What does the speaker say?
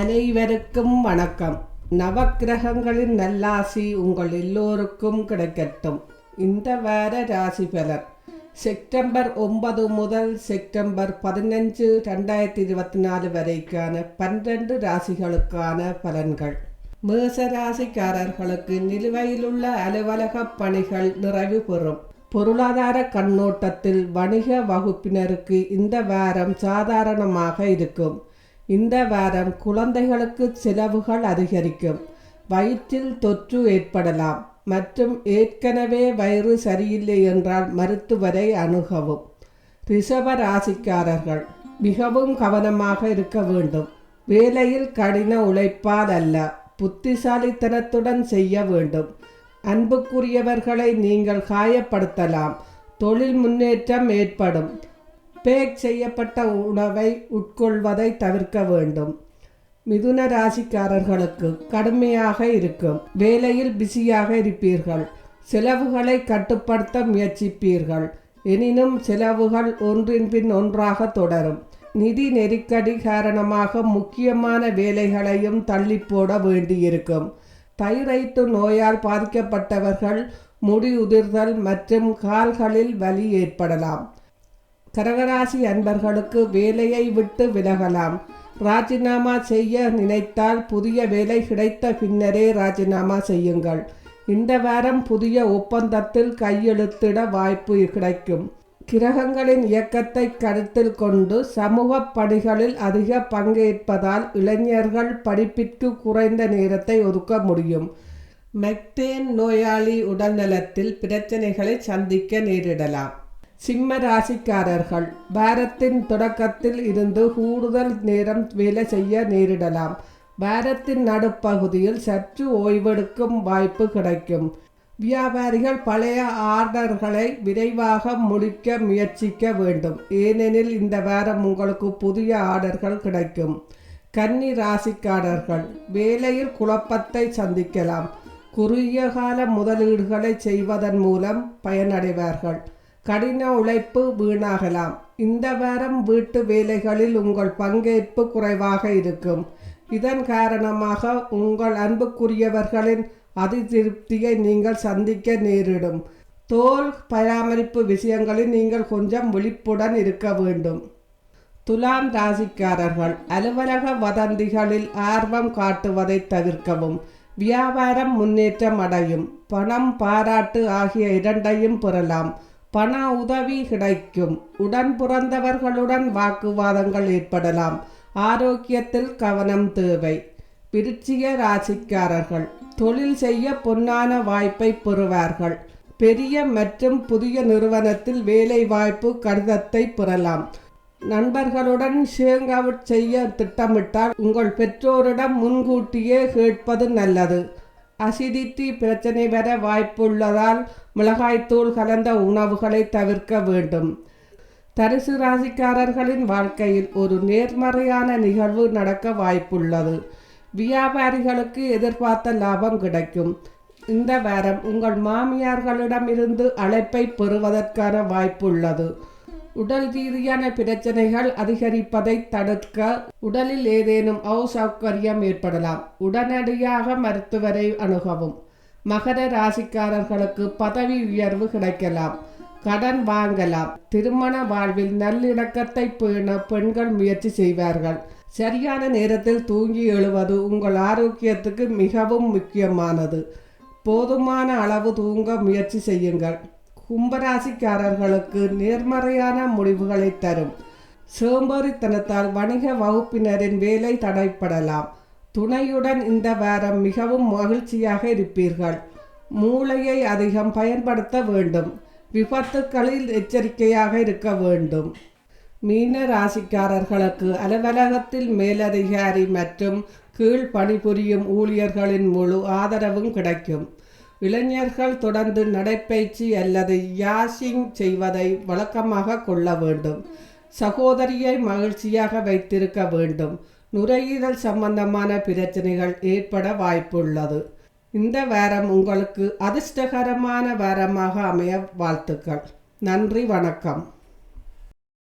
அனைவருக்கும் வணக்கம். நவக்கிரகங்களின் நல்லாசி உங்கள் எல்லோருக்கும் கிடைக்கட்டும். இந்த வார ராசி பலன். செப்டம்பர் ஒன்பது முதல் செப்டம்பர் பதினஞ்சு ரெண்டாயிரத்தி இருபத்தி நாலு வரைக்கான பன்னிரண்டு ராசிகளுக்கான பலன்கள். மேச ராசிக்காரர்களுக்கு நிலுவையிலுள்ள அலுவலக பணிகள் நிறைவு பெறும். பொருளாதார கண்ணோட்டத்தில் வணிக வகுப்பினருக்கு இந்த வாரம் சாதாரணமாக இருக்கும். இந்த வாரம் குழந்தைகளுக்கு செலவுகள் அதிகரிக்கும். வயிற்றில் தொற்று ஏற்படலாம். மற்றும் ஏற்கனவே வயிறு சரியில்லை என்றால் மருத்துவரை அணுகவும். ரிஷப ராசிக்காரர்கள் மிகவும் கவனமாக இருக்க வேண்டும். வேலையில் கடின உழைப்பால் அல்ல புத்திசாலித்தனத்துடன் செய்ய வேண்டும். அன்புக்குரியவர்களை நீங்கள் காயப்படுத்தலாம். தொழில் முன்னேற்றம் ஏற்படும். பேக் செய்யப்பட்ட உணவை உட்கொள்வதை தவிர்க்க வேண்டும். மிதுன ராசிக்காரர்களுக்கு கடுமையாக இருக்கும். வேலையில் பிஸியாக இருப்பீர்கள். செலவுகளை கட்டுப்படுத்த முயற்சிப்பீர்கள். எனினும் செலவுகள் ஒன்றின் பின் ஒன்றாக தொடரும். நிதி நெருக்கடி காரணமாக முக்கியமான வேலைகளையும் தள்ளி போட வேண்டியிருக்கும் தைரைட்டு நோயால் பாதிக்கப்பட்டவர்கள் முடி உதிர்தல் மற்றும் கால்களில் வலி ஏற்படலாம். கடகராசி அன்பர்களுக்கு வேலையை விட்டு விலகலாம். ராஜினாமா செய்ய நினைத்தால் புதிய வேலை கிடைத்த பின்னரே ராஜினாமா செய்யுங்கள். இந்த வாரம் புதிய ஒப்பந்தத்தில் கையெழுத்திட வாய்ப்பு கிடைக்கும். கிரகங்களின் இயக்கத்தை கருத்தில் கொண்டு சமூக பணிகளில் அதிக பங்கேற்பதால் இளைஞர்கள் படிப்பிற்கு குறைந்த நேரத்தை ஒதுக்க முடியும். மெக்டேன் நோயாளி உடல்நலத்தில் பிரச்சனைகளை சந்திக்க நேரிடலாம். சிம்ம ராசிக்காரர்கள் வாரத்தின் தொடக்கத்தில் இருந்து கூடுதல் நேரம் வேலை செய்ய நேரிடலாம். வாரத்தின் நடுப்பகுதியில் சற்று ஓய்வெடுக்கும் வாய்ப்பு கிடைக்கும். வியாபாரிகள் பழைய ஆர்டர்களை விரைவாக முடிக்க முயற்சிக்க வேண்டும். ஏனெனில் இந்த வாரம் உங்களுக்கு புதிய ஆர்டர்கள் கிடைக்கும். கன்னி ராசிக்காரர்கள் வேலையில் குழப்பத்தை சந்திக்கலாம். குறுகிய கால முதலீடுகளை செய்வதன் மூலம் பயனடைவார்கள். கடின உழைப்பு வீணாகலாம். இந்த வாரம் வீட்டு வேலைகளில் உங்கள் பங்கேற்பு குறைவாக இருக்கும். இதன் காரணமாக உங்கள் அன்புக்குரியவர்களின் அதிருப்தியை நீங்கள் சந்திக்க நேரிடும். தோல் பராமரிப்பு விஷயங்களில் நீங்கள் கொஞ்சம் விழிப்புடன் இருக்க வேண்டும். துலாம் ராசிக்காரர்கள் அலுவலக வதந்திகளில் ஆர்வம் காட்டுவதை தவிர்க்கவும் வியாபாரம் முன்னேற்றம் அடையும் பணம் பாராட்டு ஆகிய இரண்டையும் பெறலாம். பண உதவி கிடைக்கும். உடன் பிறந்தவர்களுடன் வாக்குவாதங்கள் ஏற்படலாம். ஆரோக்கியத்தில் கவனம் தேவை. விருச்சிக ராசிக்காரர்கள் தொழில் செய்ய பொன்னான வாய்ப்பை பெறுவார்கள். பெரிய மற்றும் புதிய நிறுவனத்தில் வேலை வாய்ப்பு கடிதத்தை பெறலாம். நண்பர்களுடன் ஷேங் அவுட் செய்ய திட்டமிட்டால் உங்கள் பெற்றோரிடம் முன்கூட்டியே கேட்பது நல்லது. அசிடிட்டி பிரச்சனை வர வாய்ப்புள்ளதால் மிளகாய்த்தூள் கலந்த உணவுகளை தவிர்க்க வேண்டும். தரிசு ராசிக்காரர்களின் வாழ்க்கையில் ஒரு நேர்மறையான நிகழ்வு நடக்க வாய்ப்புள்ளது. வியாபாரிகளுக்கு எதிர்பார்த்த லாபம் கிடைக்கும். இந்த வாரம் உங்கள் மாமியார்களிடமிருந்து அழைப்பை பெறுவதற்கான வாய்ப்புள்ளது. உடல் ரீதியான பிரச்சனைகள் அதிகரிப்பதை தடுக்க உடலில் ஏதேனும் அசௌகரியம் ஏற்படலாம். உடனடியாக மருத்துவரை அணுகவும். மகர ராசிக்காரர்களுக்கு பதவி உயர்வு கிடைக்கலாம். கடன் வாங்கலாம். திருமண வாழ்வில் நல்லிணக்கத்தை பேண பெண்கள் முயற்சி செய்வார்கள். சரியான நேரத்தில் தூங்கி எழுவது உங்கள் ஆரோக்கியத்துக்கு மிகவும் முக்கியமானது. போதுமான அளவு தூங்க முயற்சி செய்யுங்கள். கும்பராசிக்காரர்களுக்கு நேர்மறையான முடிவுகளை தரும். சோம்பேறித்தனத்தால் வணிக வகுப்பினரின் வேலை தடைப்படலாம். துணையுடன் இந்த வாரம் மிகவும் மகிழ்ச்சியாக இருப்பீர்கள். மூளையை அதிகம் பயன்படுத்த வேண்டும். விபத்துக்களில் எச்சரிக்கையாக இருக்க வேண்டும். மீன ராசிக்காரர்களுக்கு அலுவலகத்தில் மேலதிகாரி மற்றும் கீழ் பணிபுரியும் ஊழியர்களின் முழு ஆதரவும் கிடைக்கும். இளைஞர்கள் தொடர்ந்து நடைப்பயிற்சி அல்லது யாஷிங் செய்வதை வழக்கமாக கொள்ள வேண்டும். சகோதரியை மகிழ்ச்சியாக வைத்திருக்க வேண்டும். நுரையீரல் சம்பந்தமான பிரச்சனைகள் ஏற்பட வாய்ப்புள்ளது. இந்த வாரம் உங்களுக்கு அதிர்ஷ்டகரமான வாரமாக அமைய வாழ்த்துக்கள். நன்றி வணக்கம்.